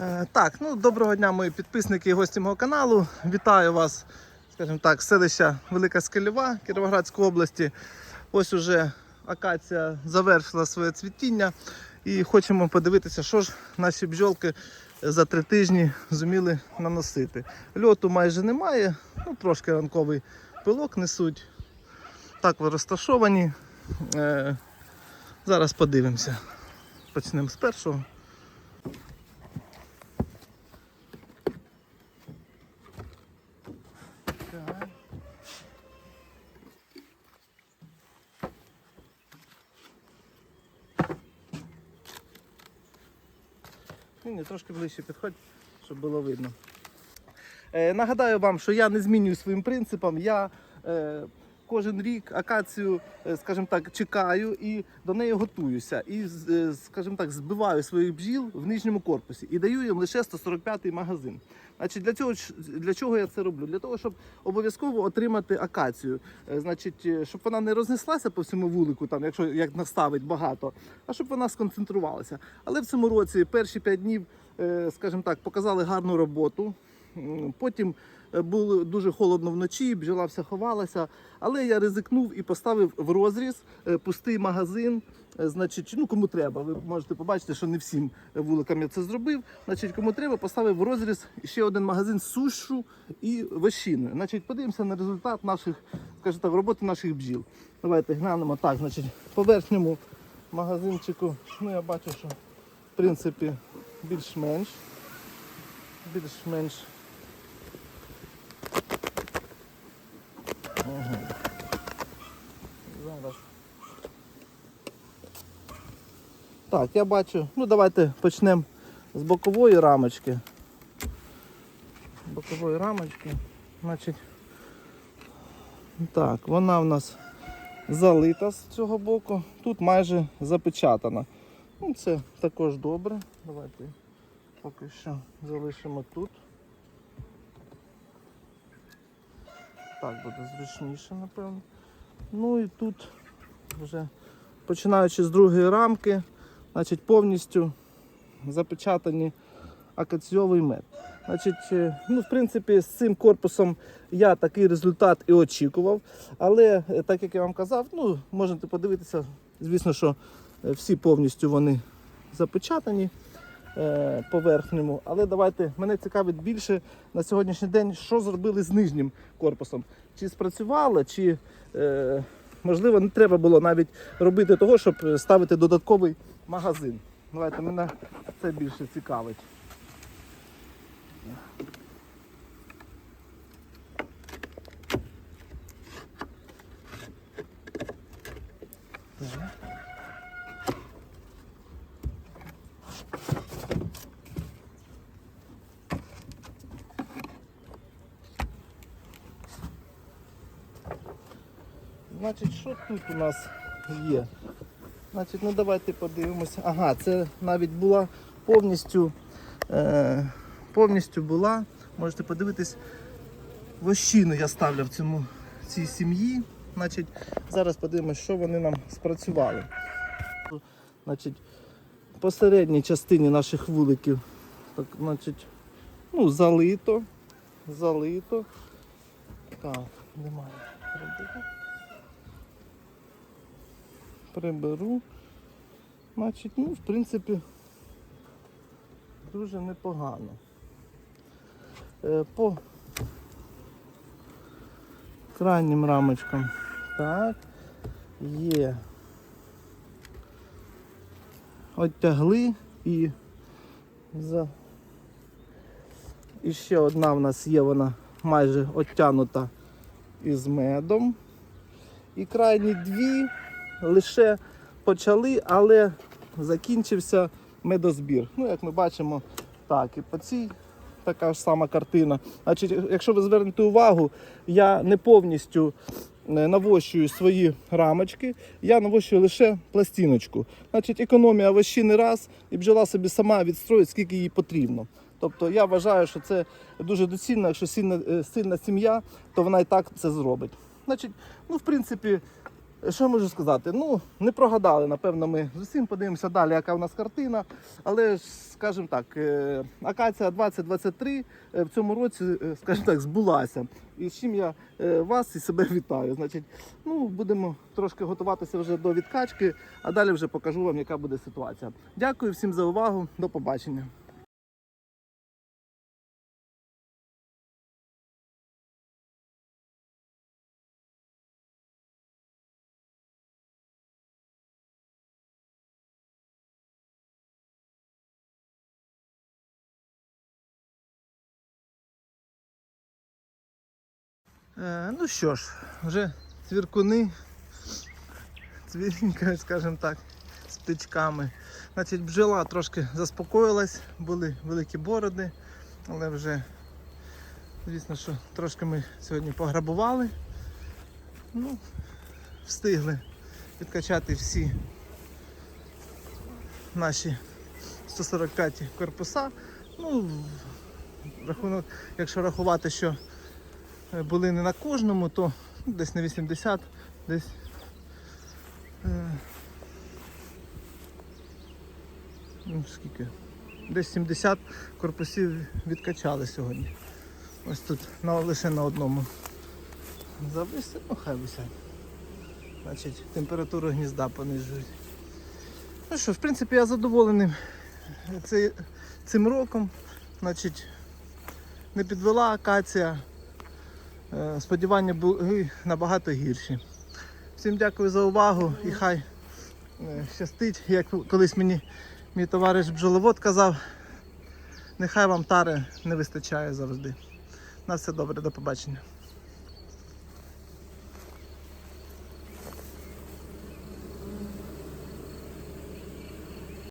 Е, Так, ну доброго дня, мої підписники і гості мого каналу. Вітаю вас, скажімо так, селища Велика Скелєва Кіровоградської області. Ось уже акація завершила своє цвітіння і хочемо подивитися, що ж наші бджолки за три тижні зуміли наносити. Льоту майже немає, ну трошки ранковий пилок несуть. Так ви розташовані. Е, Зараз подивимося. Почнемо з першого. Ні, ні, трошки ближче підходь, щоб було видно. Е, нагадаю вам, що я не змінюю своїм принципам. Я е, кожен рік акацію, е, скажімо так, чекаю і до неї готуюся. І, е, скажімо так, збиваю своїх бджіл в нижньому корпусі і даю їм лише 145-й магазин. Значить, для цього для чого я це роблю? Для того, щоб обов'язково отримати акацію. Е, Значить, е, щоб вона не рознеслася по всьому вулику, там, якщо як наставить багато, а щоб вона сконцентрувалася. Але в цьому році перші 5 днів, е, скажімо так, показали гарну роботу. Потім е, було дуже холодно вночі, бджола вся ховалася. Але я ризикнув і поставив в розріз е, пустий магазин. Е, Значить, ну кому треба. Ви можете побачити, що не всім вуликам я це зробив. Значить, кому треба, поставив в розріз ще один магазин сушу і вощиною. Значить, подивимося на результат наших, скажімо так, роботи наших бджіл. Давайте глянемо так. Значить, по верхньому магазинчику, ну я бачу, що в принципі більш-менш. Більш-менш Ага. Зараз. Так, я бачу. Ну давайте почнемо з бокової рамочки. Бокової рамочки. Значить. Так, вона в нас залита з цього боку. Тут майже запечатана. Ну, це також добре. Давайте поки що залишимо тут. Так буде зручніше, напевно. Ну і тут вже починаючи з другої рамки, значить повністю запечатані акаційовий мед. Значить, е, ну, в принципі, з цим корпусом я такий результат і очікував. Але е, так як я вам казав, ну, можете подивитися, звісно, що е, всі повністю вони запечатані е, по. Але давайте мене цікавить більше на сьогоднішній день, що зробили з нижнім корпусом. Чи спрацювало, чи е, можливо не треба було навіть робити того, щоб ставити додатковий магазин. Давайте мене це більше цікавить. Значить, що тут у нас є? Значить, ну давайте подивимося. Ага, це навіть була повністю, е, повністю була. Можете подивитись, вощину я ставлю в цьому цій сім'ї. Значить, зараз подивимося, що вони нам спрацювали. Значить, посередній частині наших вуликів, так, значить, ну, залито, залито. Так, немає. Приберу. Значить, ну, в принципі, дуже непогано. Е, по крайнім рамочкам. Так, є. Оттягли і за. І ще одна в нас є, вона майже оттянута із медом. І крайні дві лише почали, але закінчився медозбір. Ну, як ми бачимо, так, і по цій така ж сама картина. Значить, якщо ви звернете увагу, я не повністю е, навощую свої рамочки, я навощую лише пластиночку. Значить, економія вощини раз, і бджола собі сама відстроїть, скільки їй потрібно. Тобто я вважаю, що це дуже доцільно, якщо сильна, е, сильна сім'я, то вона і так це зробить. Значить, ну, в принципі, Що можу сказати? Ну, не прогадали, напевно, ми з усім подивимося далі, яка в нас картина. Але скажімо так, е, акація 2023 е, в цьому році, е, скажімо так, збулася. І з чим я вас і себе вітаю. Значить, ну, будемо трошки готуватися вже до відкачки, а далі вже покажу вам, яка буде ситуація. Дякую всім за увагу. До побачення. Ну що ж, вже цвіркуни, цвірінька, скажімо так, з птичками. Значить, бджола трошки заспокоїлась, були великі бороди, але вже, звісно, що трошки ми сьогодні пограбували. Ну, встигли відкачати всі наші 145 корпуса. Ну, рахунок, якщо рахувати, що е, були не на кожному, то десь на 80, десь. е, Ну, скільки? Десь 70 корпусів відкачали сьогодні. Ось тут на, лише на одному. Зависить, ну хай висять. Значить, температуру гнізда понижують. Ну що, в принципі, я задоволений цим роком. Значить, не підвела акація. Е, Сподівання були набагато гірші. Всім дякую за увагу і хай е, щастить, як колись мені мій товариш бджоловод казав, нехай вам тари не вистачає завжди. На все добре, до побачення.